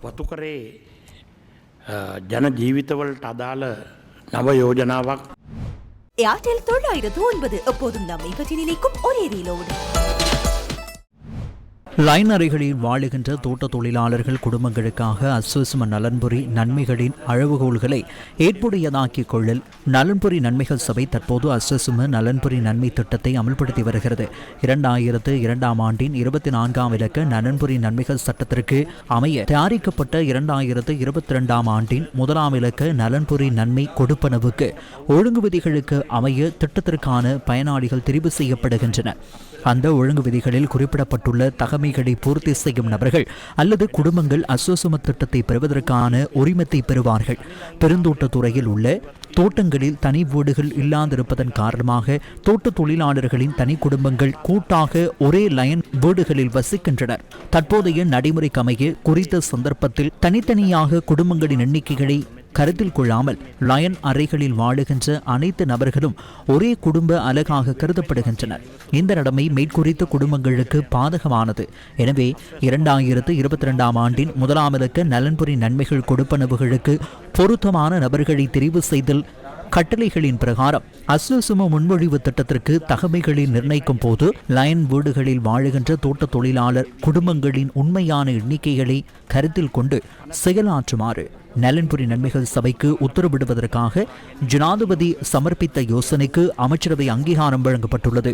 වතුකරේ ජන ජීවිතවලට අදාළ නව යෝජනාවක් ஏர்டெல் தொள்ளாயிரத்து ஒன்பது எப்போதும் நம்மை பற்றி நினைக்கும் ஒரே ரீலோடு லைன் அறைகளில் வாழுகின்ற தோட்ட தொழிலாளர்கள் குடும்பங்களுக்காக அஸ்வசம நலன்புரி நன்மைகளின் அளவுகோல்களை ஏற்புடையதாக்கிக் கொள்ளல். நலன்புரி நன்மைகள் சபை தற்போது அஸ்வசும நலன்புரி நன்மை திட்டத்தை அமல்படுத்தி வருகிறது. இரண்டாயிரத்து இரண்டாம் ஆண்டின் இருபத்தி நான்காம் இலக்க நலன்புரி நன்மைகள் சட்டத்திற்கு அமைய தயாரிக்கப்பட்ட இரண்டாயிரத்து இருபத்தி ரெண்டாம் ஆண்டின் முதலாம் இலக்க நலன்புரி நன்மை கொடுப்பனவுக்கு ஒழுங்கு விதிகளுக்கு அமைய திட்டத்திற்கான பயனாளிகள் தெரிவு செய்யப்படுகின்றனர் அந்த ஒழுங்கு விதிகளில் குறிப்பிடப்பட்டுள்ள கடமைகளை பூர்த்தி செய்யும் நபர்கள் அல்லது குடும்பங்கள் அசோசம திட்டத்தை பெறுவதற்கான உரிமத்தை பெறுவார்கள். பெருந்தோட்ட துறையில் உள்ள தோட்டங்களில் தனி வீடுகள் இல்லாதிருப்பதன் காரணமாக தோட்ட தொழிலாளர்களின் தனி குடும்பங்கள் கூட்டாக ஒரே லயன் வீடுகளில் வசிக்கின்றனர். தற்போதைய நடைமுறைக்கமைய குறித்த சந்தர்ப்பத்தில் தனித்தனியாக குடும்பங்களின் எண்ணிக்கைகளை கருத்தில் கொள்ளாமல் லயன் அறைகளில் வாழுகின்ற அனைத்து நபர்களும் ஒரே குடும்ப அலகாக கருதப்படுகின்றனர். இந்த நடமை மேற்குறித்த குடும்பங்களுக்கு பாதகமானது. எனவே இரண்டாயிரத்து இருபத்தி ரெண்டாம் ஆண்டின் முதலாம் நலன்புரி நன்மைகள் கொடுப்பனவுகளுக்கு பொருத்தமான நபர்களை தெரிவு செய்தல் கட்டளைகளின் பிரகாரம். அசுசும முன்மொழிவு திட்டத்திற்கு தகமைகளை நிர்ணயிக்கும் போது லயன் வீடுகளில் வாழுகின்ற தோட்ட தொழிலாளர் குடும்பங்களின் உண்மையான எண்ணிக்கைகளை கருத்தில் கொண்டு செயலாற்றுமாறு நலன்புரி நன்மைகள் சபைக்கு உத்தரவிடுவதற்காக ஜனாதிபதி சமர்ப்பித்த யோசனைக்கு அமைச்சரவை அங்கீகாரம் வழங்கப்பட்டுள்ளது.